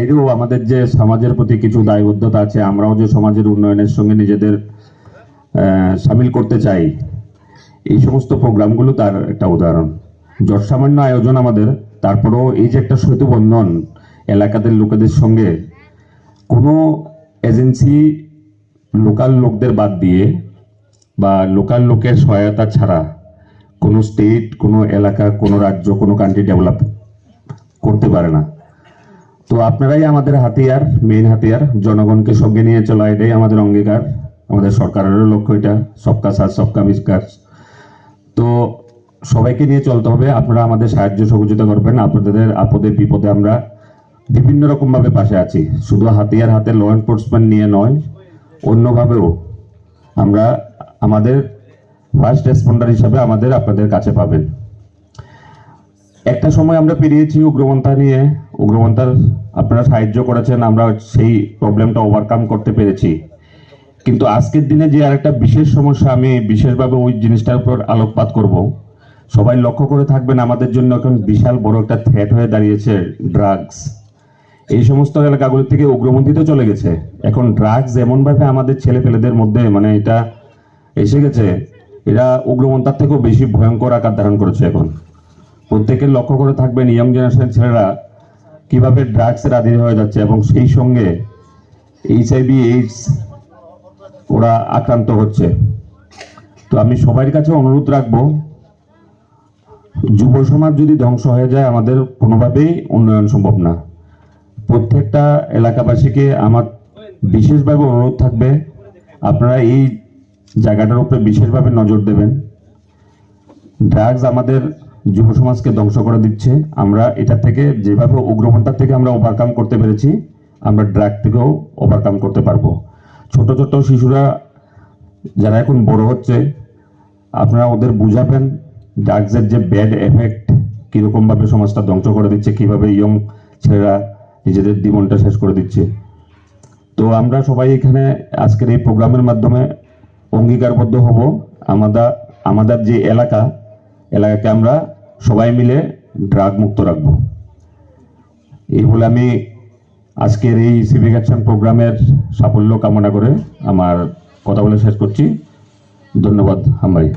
বাইরেও আমাদের যে সমাজের প্রতি কিছু দায়বদ্ধতা আছে, আমরাও যে সমাজের উন্নয়নের সঙ্গে নিজেদের সামিল করতে চাই, এই সমস্ত প্রোগ্রামগুলো তার একটা উদাহরণ। যত সামান্য আয়োজন আমাদের, তারপরেও এই যে একটা সেতু বন্ধন এলাকাদের লোকেদের সঙ্গে, কোনো এজেন্সি লোকাল লোকদের বাদ দিয়ে বা লোকাল লোকের সহায়তা ছাড়া কোনো স্টেট কোনো এলাকা, কোনো রাজ্য, কোনো কান্ট্রি ডেভেলপ করতে পারে না। তো আপনারাই আমাদের হাতিয়ার মেইন হাতিয়ার। জনগণকে সঙ্গে নিয়ে চলা এটাই আমাদের অঙ্গীকার। আমাদের সরকারেরও লক্ষ্য এটা। সবকা সাথ, সবকা বিকাশ তো সবাইকে নিয়ে চলতে হবে। আপনারা আমাদের সাহায্য সহযোগিতা করবেন। আপনাদের আপদে, বিপদে আমরা বিভিন্ন রকমভাবে পাশে আছি। শুধু হাতিয়ার হাতে ল এনফোর্সমেন্ট নিয়ে নয়, অন্যভাবেও আমরা আমাদের ফার্স্ট রেসপন্ডার হিসাবে আমাদের আপনাদের কাছে পাবেন। একটা সময় আমরা পেরিয়েছি উগ্রপন্থা নিয়ে। উগ্রপন্থার আপনারা সাহায্য করেছেন, আমরা সেই প্রবলেমটা ওভারকাম করতে পেরেছি। কিন্তু আজকের দিনে যে আরেকটা বিশেষ সমস্যা, আমি বিশেষভাবে ওই জিনিসটার উপর আলোকপাত করব। সবাই লক্ষ্য করে থাকবেন, আমাদের জন্য এখন বিশাল বড় একটা থ্রেট হয়ে দাঁড়িয়েছে ড্রাগস এই সমস্ত এলাকাগুলো থেকে উগ্রপন্থীতে চলে গেছে। এখন ড্রাগস এমনভাবে আমাদের ছেলে পেলেদের মধ্যে মানে এটা এসে গেছে, এরা উগ্রপন্থার থেকেও বেশি ভয়ঙ্কর আকার ধারণ করেছে এখন। প্রত্যেকের লক্ষ্য করে থাকবেন ইয়ং জেনারেশনের ছেলেরা কীভাবে ড্রাগসের আধীন হয়ে যাচ্ছে এবং সেই সঙ্গে এইচআইভি এইডস ওরা আক্রান্ত হচ্ছে। তো আমি সবার কাছে অনুরোধ রাখব, যুব সমাজ যদি ধ্বংস হয়ে যায়, আমাদের কোনোভাবেই উন্নয়ন সম্ভব না। প্রত্যেকটা এলাকাবাসীকে আমার বিশেষভাবে অনুরোধ থাকবে, আপনারা এই জায়গাটার উপরে বিশেষভাবে নজর দেবেন। ড্রাগস আমাদের যুব সমাজকে ধ্বংস করে দিচ্ছে। আমরা এটা থেকে যেভাবে উগ্রপন্থার থেকে আমরা ওভারকাম করতে পেরেছি, আমরা ড্রাগ থেকেও ওভারকাম করতে পারব। ছোট ছোট শিশুরা যারা এখন বড় হচ্ছে, আপনারা ওদের বুঝাবেন ড্রাগসের যে ব্যাড এফেক্ট কীরকমভাবে সমাজটা ধ্বংস করে দিচ্ছে, কীভাবে ইয়ং ছেলেরা নিজেদের জীবনটা শেষ করে দিচ্ছে। তো আমরা সবাই এখানে আজকের এই প্রোগ্রামের মাধ্যমে অঙ্গীকারবদ্ধ হব। আমাদের আমাদের যে এলাকা এলাকাকে আমরা সবাই মিলে ড্রাগ মুক্ত রাখব। এই বলে আমি আজকের এই সিভিক অ্যাকশন প্রোগ্রামের সাফল্য কামনা করে আমার কথা বলে শেষ করছি। ধন্যবাদ হাম্বাই